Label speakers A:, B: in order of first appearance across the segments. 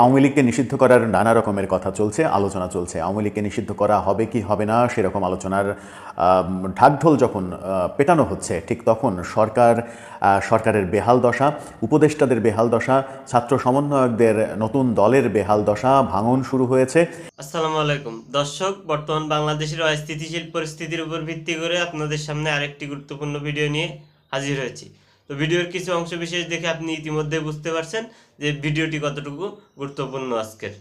A: আওয়ামী লীগকে নিষিদ্ধ করার নানা রকমের কথা চলছে, আলোচনা চলছে। আওয়ামী লীগকে নিষিদ্ধ করা হবে কি হবে না সেরকম আলোচনার ঢাকঢোল যখন পেটানো হচ্ছে, ঠিক তখন সরকার সরকারের বেহাল দশা, উপদেষ্টাদের বেহাল দশা, ছাত্র সমন্বয়কদের নতুন দলের বেহাল দশা, ভাঙন শুরু হয়েছে।
B: আসসালামু আলাইকুম। দর্শক, বর্তমান বাংলাদেশের অস্থিতিশীল পরিস্থিতির উপর ভিত্তি করে আপনাদের সামনে আরেকটি গুরুত্বপূর্ণ ভিডিও নিয়ে হাজির হয়েছি। তো ভিডিওর কিছু অংশ বিশেষ দেখে আপনি ইতিমধ্যে বুঝতে পারছেন যে ভিডিওটি কতটুকু গুরুত্বপূর্ণ আজকের।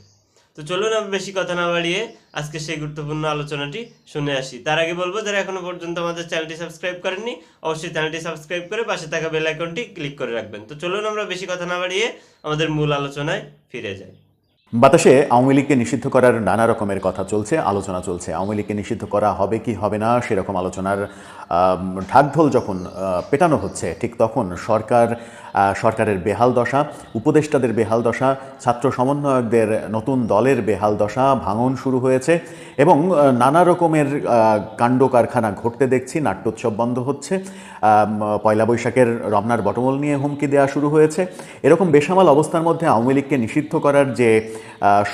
B: তো চলুন আমি বেশি কথা না বাড়িয়ে আজকে সেই গুরুত্বপূর্ণ আলোচনাটি শুনে আসি। তার আগে বলব যারা এখনও পর্যন্ত আমাদের চ্যানেলটি সাবস্ক্রাইব করেননি, অবশ্যই চ্যানেলটি সাবস্ক্রাইব করে পাশে থাকা বেল আইকনটি ক্লিক করে রাখবেন। তো চলুন আমরা বেশি কথা না বাড়িয়ে আমাদের মূল আলোচনায় ফিরে যাই।
A: বাতাসে আওয়ামী লীগকে নিষিদ্ধ করার নানা রকমের কথা চলছে, আলোচনা চলছে। আওয়ামী লীগকে নিষিদ্ধ করা হবে কি হবে না সেরকম আলোচনার ঢাকঢোল যখন পেটানো হচ্ছে, ঠিক তখন সরকার সরকারের বেহাল দশা, উপদেষ্টাদের বেহাল দশা, ছাত্র সমন্বয়কদের নতুন দলের বেহাল দশা ভাঙন শুরু হয়েছে এবং নানা রকমের কাণ্ড কারখানা ঘটতে দেখছি, নাট্যোৎসব বন্ধ হচ্ছে পয়লা বৈশাখের রমনার বটমল নিয়ে হুমকি দেওয়া শুরু হয়েছে। এরকম বেসামাল অবস্থার মধ্যে আওয়ামী লীগকে নিষিদ্ধ করার যে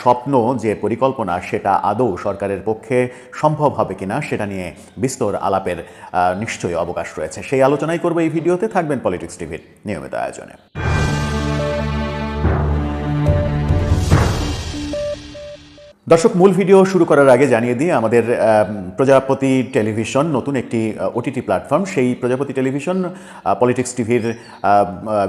A: স্বপ্ন, যে পরিকল্পনা, সেটা আদৌ সরকারের পক্ষে সম্ভব হবে কিনা, সেটা নিয়ে বিস্তর আলাপের নিশ্চয়ই অবকাশ রয়েছে। সেই আলোচনাই করব এই ভিডিওতে। থাকবেন পলিটিক্স টিভির নিয়মিত আয়োজনে। দর্শক, মূল ভিডিও শুরু করার আগে জানিয়ে দিই, আমাদের প্রজাপতি টেলিভিশন নতুন একটি ওটিটি প্ল্যাটফর্ম। সেই প্রজাপতি টেলিভিশন পলিটিক্স টিভির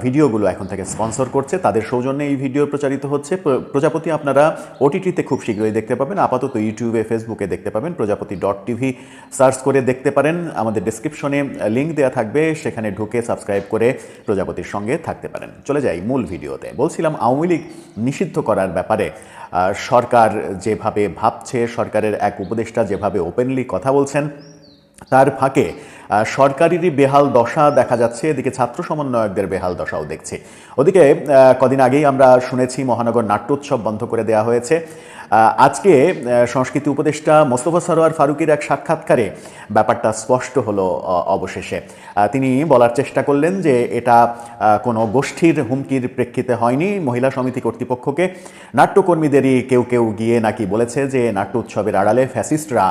A: ভিডিওগুলো এখন থেকে স্পন্সর করছে। তাদের সৌজন্যে এই ভিডিও প্রচারিত হচ্ছে। প্রজাপতি আপনারা ওটিটিতে খুব শীঘ্রই দেখতে পাবেন। আপাতত ইউটিউবে, ফেসবুকে দেখতে পাবেন। প্রজাপতি ডট টিভি সার্চ করে দেখতে পারেন। আমাদের ডিসক্রিপশনে লিঙ্ক দেওয়া থাকবে। সেখানে ঢুকে সাবস্ক্রাইব করে প্রজাপতির সঙ্গে থাকতে পারেন। চলে যাই মূল ভিডিওতে। বলছিলাম আওয়ামী লীগ নিষিদ্ধ করার ব্যাপারে। সরকার যেভাবে ভাবছে সরকারের এক উপদেষ্টা যেভাবে ওপেনলি কথা বলছেন তার ফাঁকে সরকারেরই বেহাল দশা দেখা যাচ্ছে। এদিকে ছাত্র সমন্বয়কদের বেহাল দশাও দেখছি। ওদিকে কদিন আগেই আমরা শুনেছি মহানগর নাট্যোৎসব বন্ধ করে দেওয়া হয়েছে। আজকে সংস্কৃতি উপদেষ্টা মোস্তফা সরোয়ার ফারুকের এক সাক্ষাৎকারে ব্যাপারটা স্পষ্ট হলো অবশেষে। তিনি বলার চেষ্টা করলেন যে এটা কোনো গোষ্ঠীর হুমকির প্রেক্ষিতে হয়নি। মহিলা সমিতি কর্তৃপক্ষকে নাট্যকর্মীদেরই কেউ কেউ গিয়ে নাকি বলেছে যে নাট্য উৎসবের আড়ালে ফ্যাসিস্টরা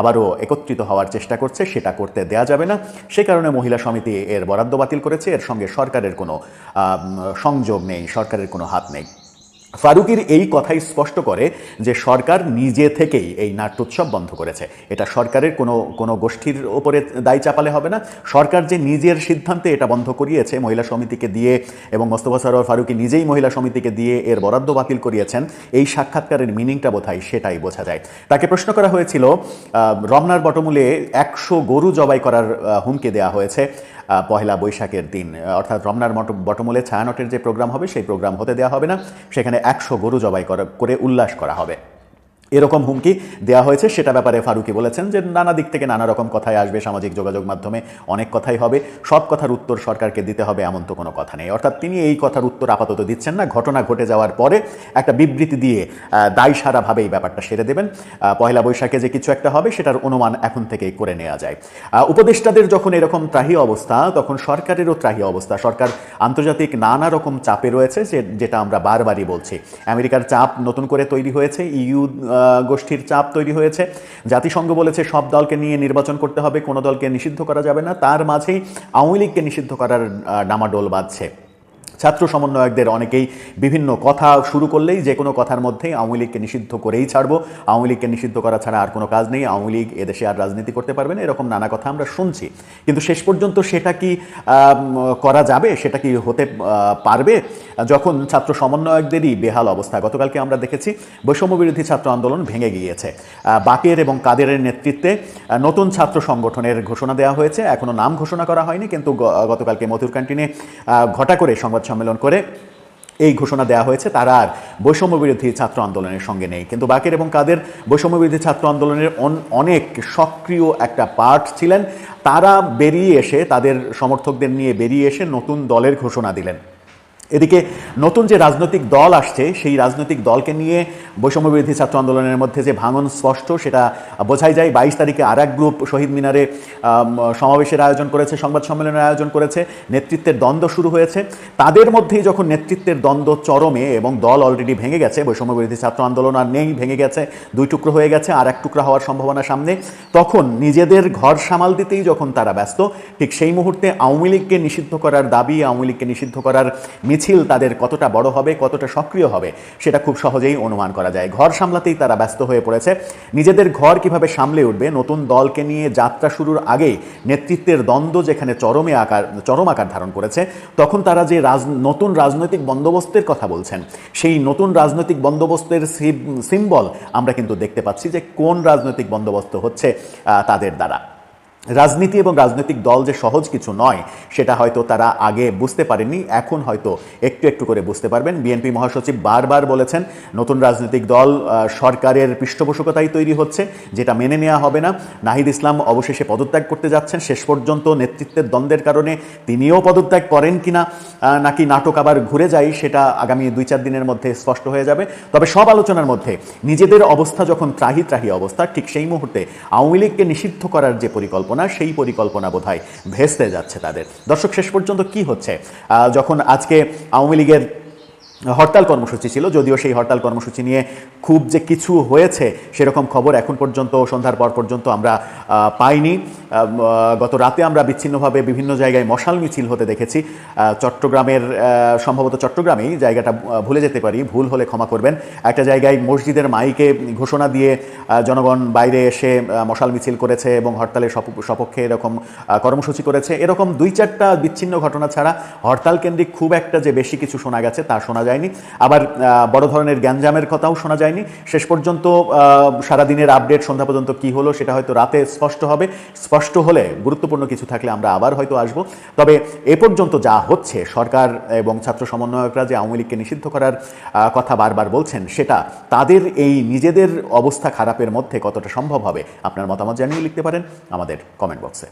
A: আবারও একত্রিত হওয়ার চেষ্টা করছে, সেটা করতে দেয়া যাবে না। সে কারণে মহিলা সমিতি এর বরাদ্দ বাতিল করেছে। এর সঙ্গে সরকারের কোনো সংযোগ নেই, সরকারের কোনো হাত নেই। ফারুকির এই কথাই স্পষ্ট করে যে সরকার নিজে থেকেই এই নাট্যোৎসব বন্ধ করেছে। এটা সরকারের কোনো কোনো গোষ্ঠীর ওপরে দায় চাপালে হবে না। সরকার যে নিজের সিদ্ধান্তে এটা বন্ধ করিয়েছে, মহিলা সমিতিকে দিয়ে এবং মোস্তফা সরোয়ার ফারুকি নিজেই মহিলা সমিতিকে দিয়ে এর বরাদ্দ বাতিল করিয়েছেন, এই সাক্ষাৎকারের মিনিংটা বোধহয় সেটাই বোঝা যায়। তাকে প্রশ্ন করা হয়েছিল রমনার বটমূলে একশো গরু জবাই করার হুমকি দেওয়া হয়েছে। পহেলা বৈশাখের দিন। অর্থাৎ রমনার মট বটমূলে ছায়ানটের যে প্রোগ্রাম হবে, সেই প্রোগ্রাম হতে দেওয়া হবে না। সেখানে একশো গরু জবাই করা- করে উল্লাস করা হবে। এরকম হুমকি দেওয়া হয়েছে, সেটা ব্যাপারে ফারুকি বলেছেন যে নানা দিক থেকে নানা রকম কথাই আসবে, সামাজিক যোগাযোগ মাধ্যমে অনেক কথাই হবে, সব কথার উত্তর সরকারকে দিতে হবে এমন তো কোনো কথা নেই। অর্থাৎ তিনি এই কথার উত্তর আপাতত দিচ্ছেন না, ঘটনা ঘটে যাওয়ার পরে একটা বিবৃতি দিয়ে দায় সারাভাবে এই ব্যাপারটা সেরে দেবেন। পয়লা বৈশাখে যে কিছু একটা হবে, সেটার অনুমান এখন থেকেই করে নেওয়া যায়। উপদেষ্টাদের যখন এরকম ত্রাহি অবস্থা, তখন সরকারেরও ত্রাহি অবস্থা। সরকার আন্তর্জাতিক নানা রকম চাপে রয়েছে, যে, যেটা আমরা বারবারই বলছি। আমেরিকার চাপ নতুন করে তৈরি হয়েছে ইইউ গোষ্ঠীর চাপ তৈরি হয়েছে। জাতিসংঘ বলেছে সব দলকে নিয়ে নির্বাচন করতে হবে, কোনো দলকে নিষিদ্ধ করা যাবে না। তার মাঝেই আওয়ামী লীগকে নিষিদ্ধ করার ডামাডোল বাজছে ছাত্র সমন্বয়কদের অনেকেই বিভিন্ন কথা শুরু করলেই যে কোনো কথার মধ্যেই আওয়ামী লীগকে নিষিদ্ধ করেই ছাড়বো। আওয়ামী লীগকে নিষিদ্ধ করা ছাড়া আর কোনো কাজ নেই। আওয়ামী লীগ এদেশে আর রাজনীতি করতে পারবে না। এরকম নানা কথা আমরা শুনছি। কিন্তু শেষ পর্যন্ত সেটা কি করা যাবে? সেটা কি হতে পারবে? যখন ছাত্র সমন্বয়কদেরই বেহাল অবস্থা। গতকালকে আমরা দেখেছি বৈষম্য বিরোধী ছাত্র আন্দোলন ভেঙে গিয়েছে। বাকের এবং কাদেরের নেতৃত্বে নতুন ছাত্র সংগঠনের ঘোষণা দেওয়া হয়েছে। এখনও নাম ঘোষণা করা হয়নি। কিন্তু গতকালকে মধুর ক্যান্টিনে ঘটা করে সংবাদ সম্মেলন করে এই ঘোষণা দেওয়া হয়েছে, তারা আর বৈষম্য বিরোধী ছাত্র আন্দোলনের সঙ্গে নেই। কিন্তু বাকের এবং কাদের বৈষম্য বিরোধী ছাত্র আন্দোলনের অন- অনেক সক্রিয় একটা পার্ট ছিলেন, তারা বেরিয়ে এসে, তাদের সমর্থকদের নিয়ে বেরিয়ে এসে নতুন দলের ঘোষণা দিলেন। এদিকে নতুন যে রাজনৈতিক দল আসছে, সেই রাজনৈতিক দলকে নিয়ে বৈষম্য বিরোধী ছাত্র আন্দোলনের মধ্যে যে ভাঙন স্পষ্ট, সেটা বোঝাই যায়। বাইশ তারিখে আর এক গ্রুপ শহীদ মিনারে সমাবেশের আয়োজন করেছে, সংবাদ সম্মেলনের আয়োজন করেছে। নেতৃত্বের দ্বন্দ্ব শুরু হয়েছে। তাদের মধ্যেই যখন নেতৃত্বের দ্বন্দ্ব চরমে এবং দল অলরেডি ভেঙে গেছে বৈষম্য বিরোধী ছাত্র আন্দোলন আর নেই, ভেঙে গেছে, দুই টুকরো হয়ে গেছে, আর এক টুকরা হওয়ার সম্ভাবনা সামনে, তখন নিজেদের ঘর সামাল দিতেই যখন তারা ব্যস্ত, ঠিক সেই মুহূর্তে আওয়ামী লীগকে নিষিদ্ধ করার দাবি, আওয়ামী লীগকে নিষিদ্ধ করার মিছিল তাদের কতটা বড় হবে, কতটা সক্রিয় হবে, সেটা খুব সহজেই অনুমান করা যায়। ঘর সামলাতেই তারা ব্যস্ত হয়ে পড়েছে। নিজেদের ঘর কীভাবে সামলে উঠবে, নতুন দলকে নিয়ে যাত্রা শুরুর আগেই নেতৃত্বের দ্বন্দ্ব যেখানে চরমে আকার, চরম আকার ধারণ করেছে, তখন তারা যে রাজ, নতুন রাজনৈতিক বন্দোবস্তের কথা বলছেন, সেই নতুন রাজনৈতিক বন্দোবস্তের সিম্বল আমরা কিন্তু দেখতে পাচ্ছি যে কোন রাজনৈতিক বন্দোবস্ত হচ্ছে তাদের দ্বারা। রাজনীতি এবং রাজনৈতিক দল যে সহজ কিছু নয় সেটা হয়তো তারা আগে বুঝতে পারেননি এখন হয়তো একটু একটু করে বুঝতে পারবেন। বিএনপি মহাসচিব বারবার বলেছেন নতুন রাজনৈতিক দল সরকারের পৃষ্ঠপোষকতাই তৈরি হচ্ছে যেটা মেনে নেওয়া হবে না। নাহিদ ইসলাম অবশেষে পদত্যাগ করতে যাচ্ছেন শেষ পর্যন্ত নেতৃত্বের দ্বন্দ্বের কারণে তিনিও পদত্যাগ করেন কিনা আহ, নাকি নাটক আবার ঘুরে যায় সেটা আগামী দুই চার দিনের মধ্যে স্পষ্ট হয়ে যাবে। তবে সব আলোচনার মধ্যে নিজেদের অবস্থা যখন ত্রাহি ত্রাহি অবস্থা ঠিক সেই মুহূর্তে আওয়ামী লীগকে নিষিদ্ধ করার যে পরিকল্পনা সেই পরিকল্পনা বোধ হয় ভেস্তে যাচ্ছে তাদের। দর্শক, শেষ পর্যন্ত কি হচ্ছে? যখন আজকে আওয়ামী লীগের হরতাল কর্মসূচি ছিল, যদিও সেই হরতাল কর্মসূচি নিয়ে খুব যে কিছু হয়েছে সেরকম খবর এখন পর্যন্ত, সন্ধ্যার পর পর্যন্ত আমরা পাইনি। গত রাতে আমরা বিচ্ছিন্নভাবে বিভিন্ন জায়গায় মশাল মিছিল হতে দেখেছি। চট্টগ্রামের সম্ভবত চট্টগ্রামেই জায়গাটা ভুলে যেতে পারি, ভুল হলে ক্ষমা করবেন। একটা জায়গায় মসজিদের মাইকে ঘোষণা দিয়ে জনগণ বাইরে এসে মশাল মিছিল করেছে এবং হরতালের সপক্ষে এরকম কর্মসূচি করেছে। এরকম দুই চারটা বিচ্ছিন্ন ঘটনা ছাড়া হরতাল কেন্দ্রিক খুব একটা যে বেশি কিছু শোনা গেছে, তা শোনা যায়নি। আবার বড় ধরনের গ্যাঞ্জামের কথাও শোনা যায়নি। শেষ পর্যন্ত সারাদিনের আপডেট সন্ধ্যা পর্যন্ত কি হলো সেটা হয়তো রাতে স্পষ্ট হবে। স্পষ্ট হলে গুরুত্বপূর্ণ কিছু থাকলে আমরা আবার হয়তো আসব। তবে এ পর্যন্ত যা হচ্ছে, সরকার এবং ছাত্র সমন্বয়করা যে আওয়ামী লীগকে নিষিদ্ধ করার কথা বারবার বলছেন, সেটা তাদের এই নিজেদের অবস্থা খারাপের মধ্যে কতটা সম্ভব হবে, আপনার মতামত জানিয়ে লিখতে পারেন আমাদের কমেন্ট বক্সে